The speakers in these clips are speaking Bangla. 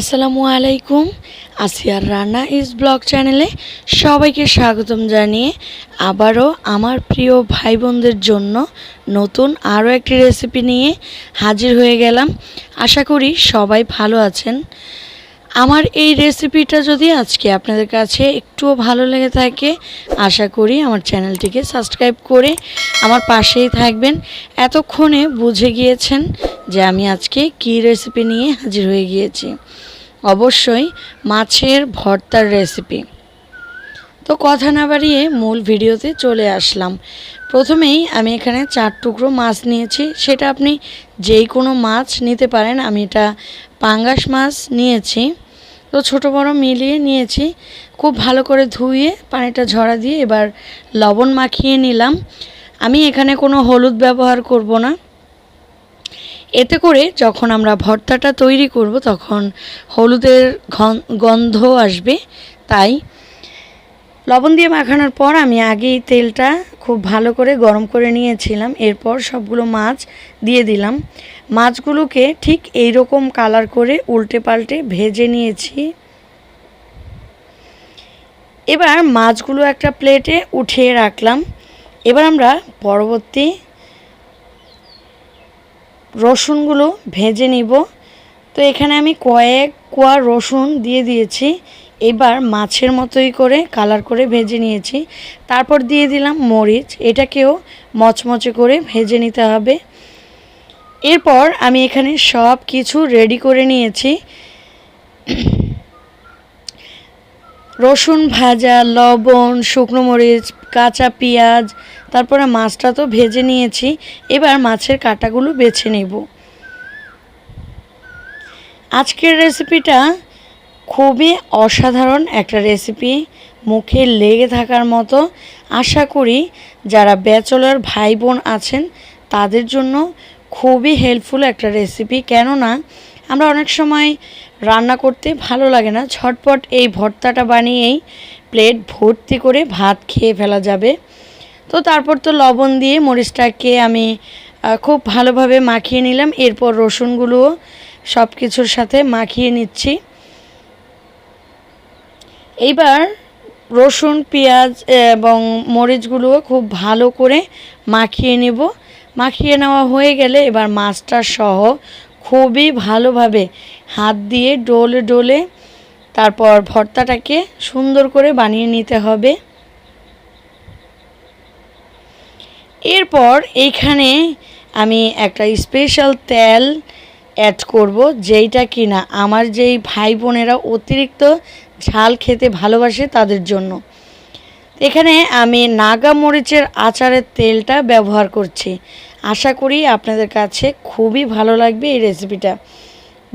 আসসালামু আলাইকুম। আসিয়ার রান্না ইস ব্লগ চ্যানেলে সবাইকে স্বাগতম জানিয়ে আবারও আমার প্রিয় ভাই বোনদের জন্য নতুন আরও একটি রেসিপি নিয়ে হাজির হয়ে গেলাম। আশা করি সবাই ভালো আছেন। আমার এই রেসিপিটা যদি আজকে আপনাদের কাছে একটুও ভালো লেগে থাকে, আশা করি আমার চ্যানেলটিকে সাবস্ক্রাইব করে আমার পাশেই থাকবেন। এতক্ষণে বুঝে গিয়েছেন যে আমি আজকে কী রেসিপি নিয়ে হাজির হয়ে গিয়েছি? অবশ্যই মাছের ভর্তার রেসিপি তো কথা না বাড়িয়ে মূল ভিডিওতে চলে আসলাম। প্রথমেই আমি এখানে চার টুকরো মাছ নিয়েছি। সেটা আপনি যেই কোনো মাছ নিতে পারেন, আমি এটা পাঙ্গাস মাছ নিয়েছি। তো ছোট বড় মিলিয়ে নিয়েছি। খুব ভালো করে ধুয়ে পানিটা ঝরা দিয়ে এবার লবণ মাখিয়ে নিলাম। আমি এখানে কোনো হলুদ ব্যবহার করব না। এতে করে যখন আমরা ভর্তাটা তৈরি করব, তখন হলুদের গন্ধ আসবে। তাই লবণ দিয়ে মাখানোর পর আমি আগেই তেলটা খুব ভালো করে গরম করে নিয়েছিলাম। এরপর সবগুলো মাছ দিয়ে দিলাম। মাছগুলোকে ঠিক এই রকম কালার করে উল্টে পাল্টে ভেজে নিয়েছি। এবার মাছগুলো একটা প্লেটে উঠিয়ে রাখলাম। এবার আমরা পরবর্তী রসুনগুলো ভেজে নিব। তো এখানে আমি কয়েক কোয়া রসুন দিয়ে দিয়েছি। এবার মাছের মতোই করে কালার করে ভেজে নিয়েছি। তারপর দিয়ে দিলাম মরিচ। এটাকেও মচমচে করে ভেজে নিতে হবে। এরপর আমি এখানে সব কিছু রেডি করে নিয়েছি। রসুন ভাজা, লবণ, শুকনো মরিচ, কাঁচা পেঁয়াজ, তারপরে মাছটা তো ভেজে নিয়েছি। এবার মাছের কাঁটাগুলো বেছে নেব। আজকের রেসিপিটা খুবই অসাধারণ একটা রেসিপি। মুখে লেগে থাকার মতো। আশা করি যারা ব্যাচলার ভাই বোন আছেন, তাদের জন্য খুবই হেল্পফুল একটা রেসিপি। কেননা আমরা অনেক সময় রান্না করতে ভালো লাগে না। ঝটপট এই ভর্তাটা বানিয়েই প্লেট ভর্তি করে ভাত খেয়ে ফেলা যাবে। তো তারপর তো লবণ দিয়ে মরিচটাকে আমি খুব ভালোভাবে মাখিয়ে নিলাম। এরপর রসুনগুলোও সব কিছুর সাথে মাখিয়ে নিচ্ছি। এইবার রসুন, পেঁয়াজ এবং মরিচগুলোও খুব ভালো করে মাখিয়ে নেব। মাখিয়ে নেওয়া হয়ে গেলে এবার মাছটা সহ খুবই ভালোভাবে হাত দিয়ে ডোলে ডোলে তারপর ভর্তাটাকে সুন্দর করে বানিয়ে নিতে হবে। এরপর এইখানে আমি একটা স্পেশাল তেল অ্যাড করব, যেইটা কিনা আমার যেই ভাই বোনেরা অতিরিক্ত ঝাল খেতে ভালোবাসে তাদের জন্য। এখানে আমি নাগা মরিচের আচারের তেলটা ব্যবহার করছি। আশা করি আপনাদের কাছে খুবই ভালো লাগবে এই রেসিপিটা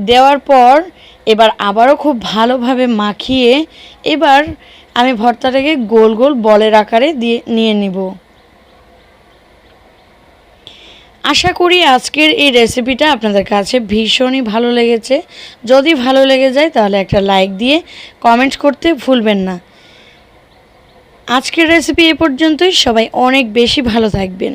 দেওয়ার পর এবার আবারও খুব ভালোভাবে মাখিয়ে এবার আমি ভর্তাটাকে গোল গোল বলের আকারে দিয়ে, নিয়ে নিব। আশা করি আজকের এই রেসিপিটা আপনাদের কাছে ভীষণই ভালো লেগেছে। যদি ভালো লেগে যায় তাহলে একটা লাইক দিয়ে কমেন্ট করতে ভুলবেন না। আজকের রেসিপি এ পর্যন্তই সবাই অনেক বেশি ভালো থাকবেন।